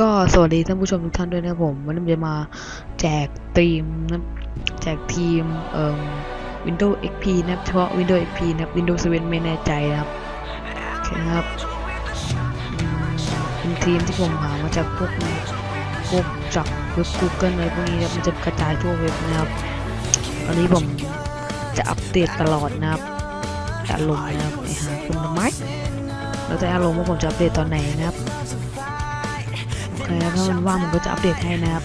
ก็สวัสดีท่านผู้ชมทุกท่านด้วยนะครับผมวันนี้ผมจะมาแจกทีมนะแจกทีมเอ่อ Windows XP นะเฉพาะ Windows XP นะ Windows 7 ไม่แน่ใจนะครับโอเคนะครับเป็นทีมที่ผมหามาจากพวกพวกจากเว็บ Google อะไรพวกนี้นะมันจะกระจายทั่วเว็บนะครับตอนนี้ผมจะอัปเดตตลอดนะครับแอารมณ์นะครับไอ้หาคุณไมแล้วแต่อารมณ์ว่าผมจะอัปเดตตอนไหนนะครับ โอเครับถ้ามันว่างมันก็จะอัปเดตให้นะครับ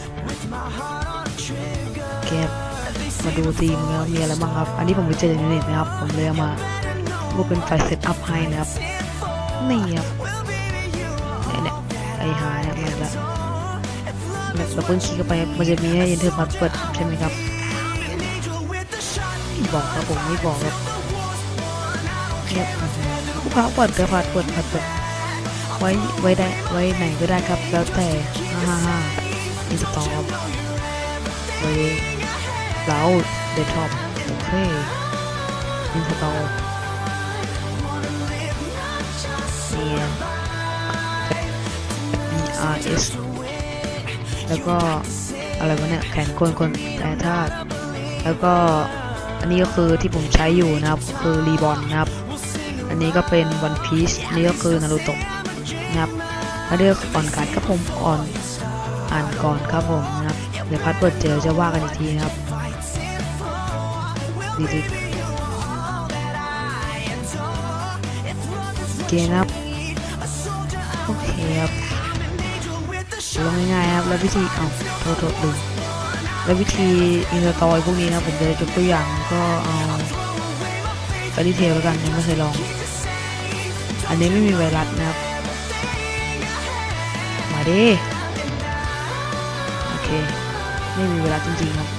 แกมาดูทีมนะครับมีอะไรบ้างครับ อันนี้ผมไปเจอในเน็ตนะครับ ผมเลยเอามาว่าเป็นไฟเซตอัพให้นะครับ นี่ครับเนี่ยเนี่ยไอหาเนี่ยมันแบบแบบเราเพิ่งคลิกเข้าไปมันจะมีให้ enter password ใช่ไหมครับ บอกครับผมไม่บอกครับเนี่ยผู้ค้าเปิดก็พาสเปิดพาสเปิด ไว้ไว้ได้ไว้ไหนก็ได้ครับ แล้วแต่ฮ่าฮ่าอินสตอลไว้เราเดสก์ท็อปโอเคอินสตอลเนี่ย BRS แล้วก็อะไรวะเนี่ยแขนกลคนแต่ธาตุแล้วก็อันนี้ก็คือที่ผมใช้อยู่นะครับ คือรีบอนนะครับ อันนี้ก็เป็นวันพีชนนี้ก็คือนารูโตะ นะครับมาเลือกอ่อนการครับผมอ่อนอ่านก่อนครับผมนะครับเดี๋ยวพัดเปิดเจอจะว่ากันอีกทีนะครับดีดีเคนะครับโอเคครับลงง่ายๆครับแล้ววิธีเอาโทษโทษดึงแล้ววิธีอินสตอลพวกนี้นะผมจะยกตัวอย่างก็เอาไปดีเทลแล้วกันยังไม่เคยลอง อันนี้ไม่มีไวรัสนะครับ ดิโอเค ไม่มีเวลาจริงๆครับ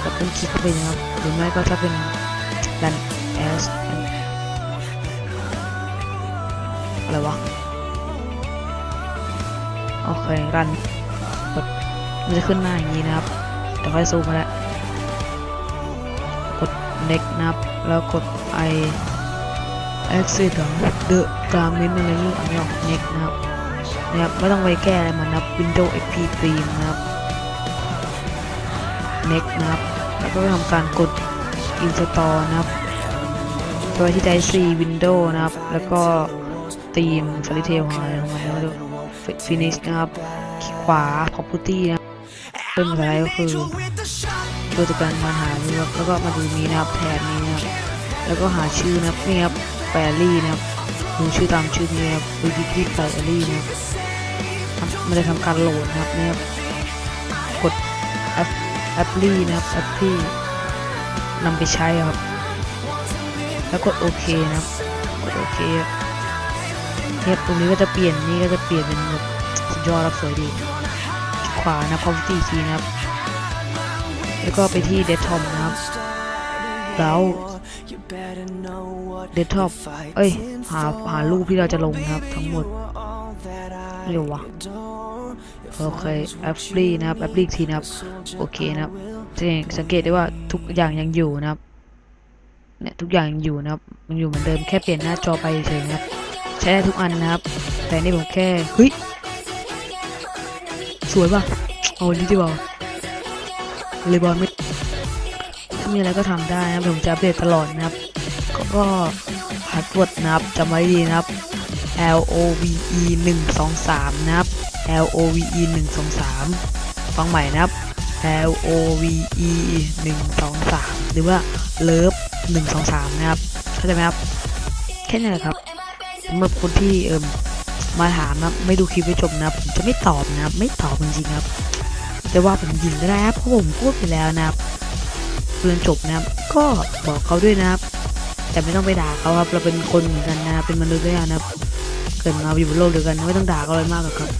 แต่เป็นคลิกเข้าไปนะครับ หรือไม่ก็ถ้าเป็นดัน S อะไรวะ โอเค รันกดมันจะขึ้นหน้าอย่างนี้นะครับเดี๋ยวค่อยซูมมาแล้วกด next นะครับ แล้วกด i exit เหรอ the garment อะไรนี่อ่านไม่ออก next นะครับ นะครับไม่ต้องไปแก้อะไรมันนะครับ Windows XP Theme นะครับ Next นะครับ แล้วก็ทำการกด Install นะครับโดยที่ใช้ C Windows นะครับ แล้วก็ Theme f a i r y Tail หายลงมาแล้ว Finish นะครับคลิกขวา Property นะครับเป็นภาษาไทยก็คือตัวจัดการมาหานะครับแล้วก็มาดูนี้นะครับแทนนี้นะครับแล้วก็หาชื่อนะครับนี่ครับแปรี่นะครับดูชื่อตามชื่อนี้ครับวิกิพีแปรี่นะครับ มันจะทำการโหลดนะครับเนี่ยครับกดแอปแอปลี่นะครับแอปลี่นำไปใช้ครับ แล้วกดโอเคนะครับกดโอเคเนี่ยตรงนี้ก็จะเปลี่ยนนี่ก็จะเปลี่ยนเป็นแบบสุดยอดครับสวยดีขวานะ property key นะครับ แล้วก็ไปที่ desktop นะครับ แล้ว desktop เอ้ย หาหารูปที่เราจะลงนะครับ ทั้งหมดเร็ววะ โอเคแอปลี่นะครับแอปลี่ทีนะครับโอเคนะครับจะสังเกตได้ว่าทุกอย่างยังอยู่นะครับเนี่ยทุกอย่างยังอยู่นะครับยังอยู่เหมือนเดิมแค่เปลี่ยนหน้าจอไปเฉยนะครับใช้ได้ทุกอันนะครับ แต่นี่ผมแค่เฮ้ยสวยป่ะเอาอันนี้ดีกว่าเลยบอลไม่ถ้ามีอะไรก็ทำได้นะครับผมจะอัปเดตตลอดนะครับก็ก็พาสเวิร์ดนะครับจำไว้ดีนะครับ L O V E 1 2 3นะครับ L O V E 1 2 3 ฟังใหม่นะครับ L O V E 1 2 3 หรือว่า Love 1 2 3 นะครับ เข้าใจไหมครับ แค่นี้แหละครับสำหรับคนที่เอิมมาถามนะไม่ดูคลิปไปจบนะผมจะไม่ตอบนะครับไม่ตอบจริงๆครับจะว่าผมยิงก็ได้ครับเพราะผมพูดไปแล้วนะครับเรียนจบนะครับ ก็บอกเขาด้วยนะครับ แต่ไม่ต้องไปด่าเขาครับ เราเป็นคนเหมือนกันนะเป็นมนุษย์ด้วยกันนะครับ เกิดมาอยู่บนโลกเดียวกันไม่ต้องด่าเขาเลยมากหรอกครับ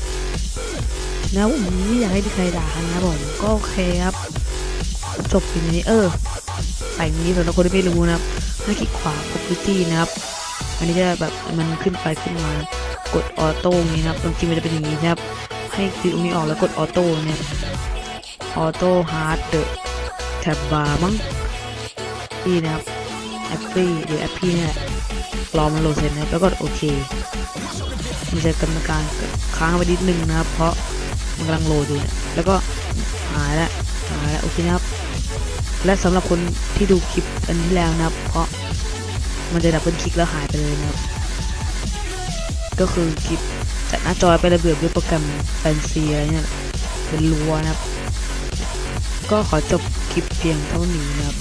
นะผมไม่อยากให้ใครด่านะผมก็โอเคครับ จบเพียงนี้เออใส่นี้สำหรับคนที่ไม่รู้นะครับให้คลิกขวา property นะครับ อันนี้จะแบบมันขึ้นไปขึ้นมากดออโต้นี้นะครับจริงๆมันจะเป็นอย่างนี้นะครับ ให้คลิกตรงนี้ออกแล้วกดออโต้เนี่ยออโต้ฮาร์ดเดอะแท็บบาร์มั้งนี่นะครับแอปปี้หรือแอปพี่เนี่ยแหละรอมันโหลดเสร็จนะแล้วก็โอเคมันจะกำลังการค้างไว้นิดนึงนะครับ เพราะ มันกำลังโหลดอยู่เนี่ยแล้วก็หายแล้วหายแล้วโอเคนะครับ และสำหรับคนที่ดูคลิปอันนี้แล้วนะครับ เพราะมันจะดับเบิลคลิกแล้วหายไปเลยนะครับ ก็คือคลิปจากหน้าจอไประเบิดด้วยโปรแกรมแฟนซีอะไรเนี่ยเป็นรัวนะครับ ก็ขอจบคลิปเพียงเท่านี้นะครับ